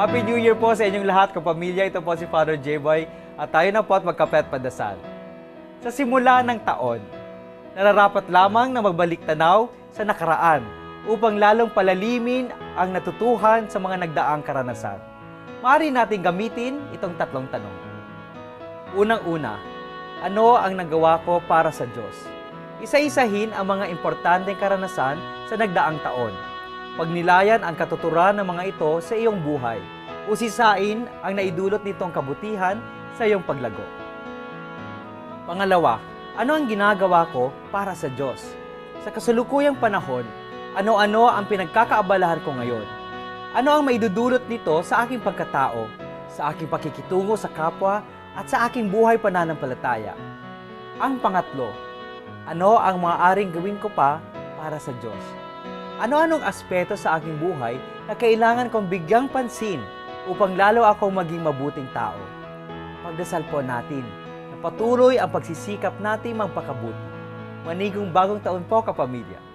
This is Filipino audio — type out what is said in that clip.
Happy New Year po sa inyong lahat, kapamilya. Ito po si Father J-Boy at tayo na po at magkape at padasal. Sa simula ng taon, nararapat lamang na magbalik tanaw sa nakaraan upang lalong palalimin ang natutuhan sa mga nagdaang karanasan. Maaari natin gamitin itong tatlong tanong. Unang-una, ano ang nagawa ko para sa Diyos? Isa-isahin ang mga importanteng karanasan sa nagdaang taon. Pagnilayan ang katuturan ng mga ito sa iyong buhay. Usisain ang naidulot nitong kabutihan sa iyong paglago. Pangalawa, ano ang ginagawa ko para sa Diyos? Sa kasalukuyang panahon, ano-ano ang pinagkakaabalahan ko ngayon? Ano ang maidudulot nito sa aking pagkatao, sa aking pakikitungo sa kapwa, at sa aking buhay pananampalataya? Ang pangatlo, ano ang maaaring gawin ko pa para sa Diyos? Ano-anong aspeto sa aking buhay na kailangan kong bigyang pansin upang lalo akong maging mabuting tao? Pagdasal po natin na patuloy ang pagsisikap natin magpakabuti. Manigong bagong taon po kapamilya.